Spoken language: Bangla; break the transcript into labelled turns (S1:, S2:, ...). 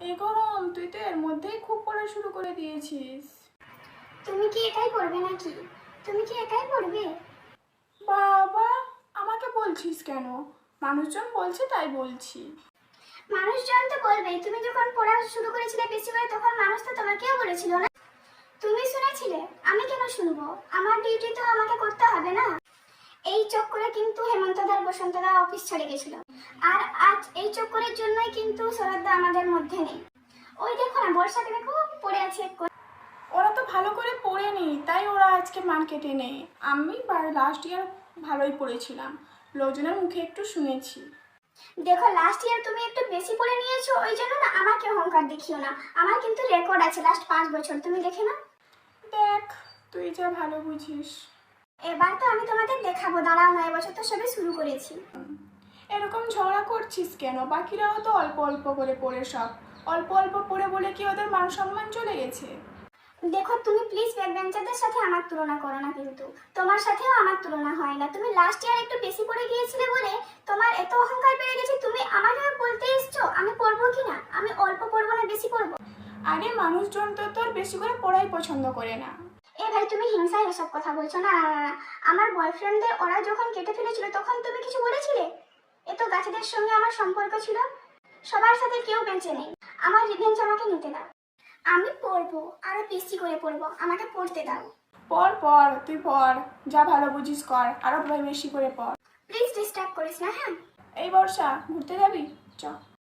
S1: এই গরম তুই তো এর মধ্যেই খুব পড়া শুরু করে দিয়েছিস।
S2: তুমি কি একাই পড়বে নাকি? তুমি কি একাই পড়বে?
S1: বাবা আমাকে বলছিস কেন? মানুষজন বলছে তাই বলছি।
S2: মানুষজন তো বলবেই তুমি যখন পড়া শুরু করেছিলে বেশি করে তখন মানুষ তো তোমাকেও বলেছিল না? তুমি শুনেছিলে? আমি কেন শুনব? আমার ডিউটি তো আমাকে করতে হবে না? এই চক্করে কিন্তু হেমন্তদার বসন্তদা অফিস ছেড়ে গেছিল। আর আজ এই চক্করের জন্যই কিন্তু শরৎদা আমাদের মধ্যে নেই। ওই দেখো না বর্ষাকে দেখো পড়ে আছে।
S1: ওরা তো ভালো করে পড়ে পড়েনি তাই ওরা আজকে মার্কেটে নেই। আমি লাস্ট ইয়ার ভালোই পড়েছিলাম। লোকজনের মুখে একটু শুনেছি।
S2: দেখো লাস্ট ইয়ার তুমি একটু বেশি পড়ে নিয়েছো ওই জন্য না আমাকে অহংকার দেখিও না। আমার কিন্তু রেকর্ড আছে লাস্ট পাঁচ বছর তুমি দেখে না
S1: দেখ তুই যা ভালো বুঝিস।
S2: এবার তো আমি তোমাদের দেখাবো দাঁড়াও না এবছর তো সবে শুরু করেছি।
S1: এরকম ঝগড়া করছিস কেন? বাকিরাও তো অল্প অল্প করে পড়ে সব। অল্প অল্প পড়ে বলে কি ওদের মান সম্মান চলে গেছে?
S2: দেখো তুমি প্লিজ ব্যাকবেঞ্চারদের সাথে আমার তুলনা করো না কিন্তু। তোমার সাথেও আমার তুলনা হয় না। তুমি লাস্ট ইয়ার একটু বেশি পড়ে গিয়েছিলে বলে তোমার এত অহংকার বেড়ে গেছে তুমি আমাকে বলতে এসছো? আমি পড়ব কি না? আমি অল্প পড়ব না বেশি পড়ব?
S1: আরে মানুষজন তো তোর বেশি করে পড়াই পছন্দ করে না।
S2: এ ভাই তুমি হিংসায় এসব কথা বলছো। না না। আমার বয়ফ্রেন্ডদের ওরা যখন কেটে ফেলেছিল তখন তুমি কিছু বলেছিলে? তো গাছেদের সঙ্গে আমার সম্পর্ক ছিল সবার সাথে কেউ বেঁচে নেই। আমার রিভেঞ্জ আমাকে নিতে দাও। আমি পড়ব আরও বেশি করে পড়ব আমাকে পড়তে দাও।
S1: পর পর তুই পর যা ভালো বুঝিস কর আরও বেশি করে পড়।
S2: প্লিজ ডিস্টার্ব করিস না হ্যাঁ?
S1: এই বর্ষা ঘুরতে যাবি? চ।